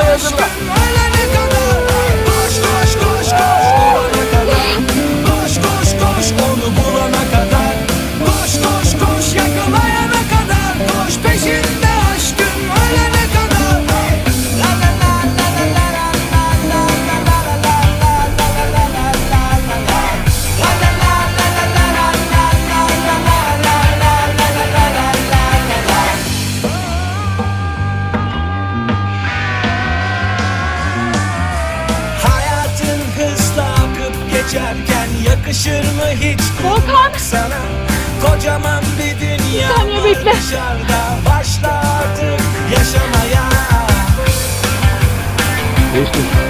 Hazırla hazırla. Yakışır mı hiç Volkan sana Kocaman bir dünya bir saniye bekle. dışarıda Başla yaşamaya Geçtim.